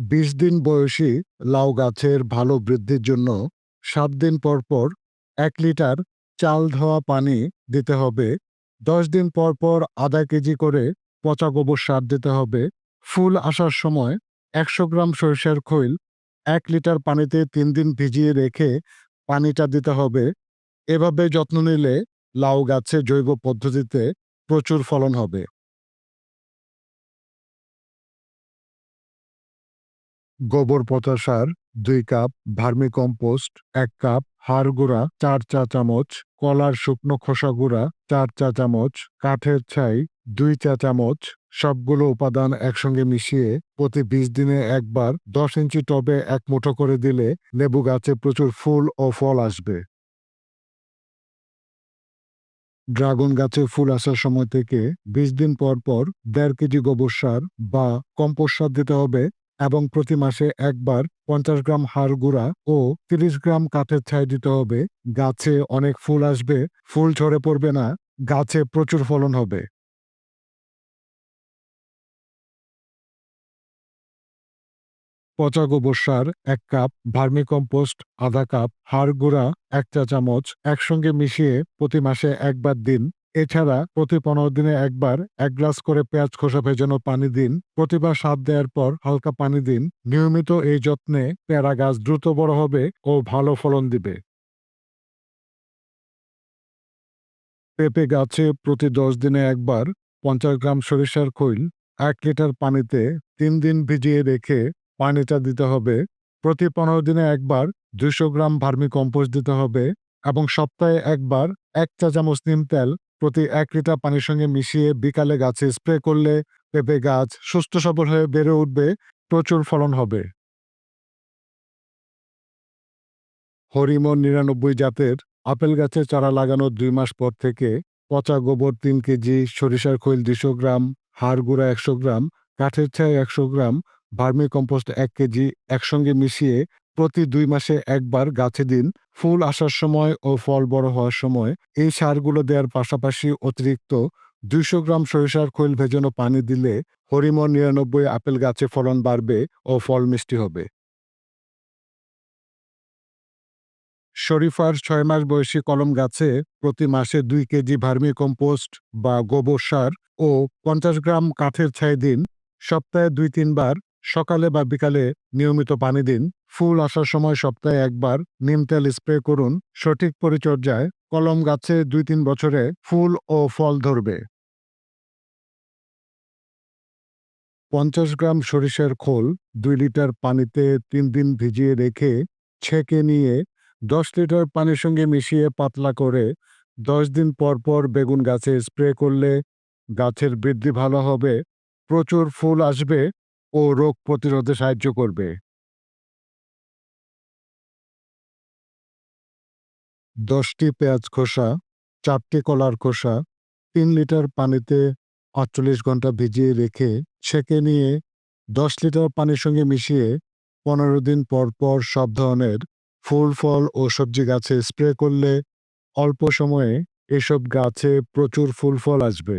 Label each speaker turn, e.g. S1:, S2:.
S1: বিশ দিন বয়সী লাউ গাছের ভালো বৃদ্ধির জন্য সাত দিন পর পর এক লিটার চাল ধোয়া পানি দিতে হবে। দশ দিন পর পর আধা কেজি করে পচা গোবর সার দিতে হবে। ফুল আসার সময় একশো গ্রাম সরিষার খৈল এক লিটার পানিতে তিন দিন ভিজিয়ে রেখে পানিটা দিতে হবে। এভাবে যত্ন নিলে লাউ গাছে জৈব পদ্ধতিতে প্রচুর ফলন হবে। গোবর পচা সার দুই কাপ ভার্মি কম্পোস্ট এক কাপ, হাড় গুঁড়া চার চা চামচ, কলার শুকনো খোসা গুঁড়া চার চা চামচ, কাঠের ছাই দুই চা চামচ, সবগুলো উপাদান একসঙ্গে মিশিয়ে প্রতি বিশ দিনে একবার দশ ইঞ্চি টবে এক মুঠো করে দিলে লেবু গাছে প্রচুর ফুল ও ফল আসবে। ড্রাগন গাছে ফুল আসার সময় থেকে বিশ দিন পর পর দেড় কেজি গোবর সার বা কম্পোস্ট সার দিতে হবে। এবং প্রতি মাসে একবার পঞ্চাশ গ্রাম হাড় গুঁড়া ও তিরিশ গ্রাম কাঠের ছাই দিতে হবে। গাছে অনেক ফুল আসবে, ফুল ঝরে পড়বে না, গাছে প্রচুর ফলন হবে। পচা গোবর সার, এক কাপ ভার্মি কম্পোস্ট আধা কাপ হাড় গুঁড়া, এক চা চামচ একসঙ্গে মিশিয়ে প্রতি মাসে একবার দিন। এছাড়া প্রতি পনেরো দিনে একবার এক গ্লাস করে পেঁয়াজ খোসা ভেজানো পানি দিন। প্রতিবার সাত দেওয়ার পর হালকা পানি দিন। নিয়মিত এই যত্নে পেয়ারা গাছ দ্রুত বড় হবে ও ভালো ফলন দিবে। পেঁপে গাছে প্রতি দশ দিনে একবার পঞ্চাশ গ্রাম সরিষার খৈল, এক লিটার পানিতে তিন দিন ভিজিয়ে রেখে পানিটা দিতে হবে। প্রতি পনেরো দিনে একবার দুইশো গ্রাম ভার্মি কম্পোস্ট দিতে হবে এবং সপ্তাহে একবার এক চা চামচ নিম তেল প্রতি এক লিটার পানির সঙ্গে মিশিয়ে বিকালে গাছে স্প্রে করলে পেঁপে গাছ সুস্থ সবল হয়ে বেড়ে উঠবে, প্রচুর ফলন হবে। হরিমন নিরানব্বই জাতের আপেল গাছে চারা লাগানোর দুই মাস পর থেকে পচা গোবর তিন কেজি, সরিষার খৈল দুশো গ্রাম, হাড় গুঁড়া একশো গ্রাম, কাঠের ছাই একশো গ্রাম, ভার্মি কম্পোস্ট এক কেজি একসঙ্গে মিশিয়ে প্রতি দুই মাসে একবার গাছে দিন, ফুল আসার সময় ও ফল বড় হওয়ার সময় এই সারগুলো দেওয়ার পাশাপাশি অতিরিক্ত দুইশো গ্রাম সরিষার খৈল ভেজানো পানি দিলে হরিমন নিরানব্বই আপেল গাছে ফলন বাড়বে ও ফল মিষ্টি হবে। শরীফার ছয় মাস বয়সী কলম গাছে প্রতি মাসে দুই কেজি ভার্মি কম্পোস্ট বা গোবর সার ও পঞ্চাশ গ্রাম কাঠের ছাই দিন, সপ্তাহে দুই তিনবার, সকালে বা বিকালে নিয়মিত পানি দিন। ফুল আসার সময় সপ্তাহে একবার নিম তেল স্প্রে করুন। সঠিক পরিচর্যায় কলম গাছে দুই তিন বছরে ফুল ও ফল ধরবে। পঞ্চাশ গ্রাম সরিষার খোল দুই লিটার পানিতে তিন দিন ভিজিয়ে রেখে ছেঁকে নিয়ে দশ লিটার পানির সঙ্গে মিশিয়ে পাতলা করে দশ দিন পর পর বেগুন গাছে স্প্রে করলে গাছের বৃদ্ধি ভালো হবে, প্রচুর ফুল আসবে ও রোগ প্রতিরোধে সাহায্য করবে। দশটি পেঁয়াজ খোসা, চারটি কলার খোসা, তিন লিটার পানিতে আটচল্লিশ ঘণ্টা ভিজিয়ে রেখে ছেঁকে নিয়ে দশ লিটার পানির সঙ্গে মিশিয়ে পনেরো দিন পর পর সব ধরনের ফুল, ফল ও সবজি গাছে স্প্রে করলে অল্প সময়ে এসব গাছে প্রচুর ফুল, ফল আসবে।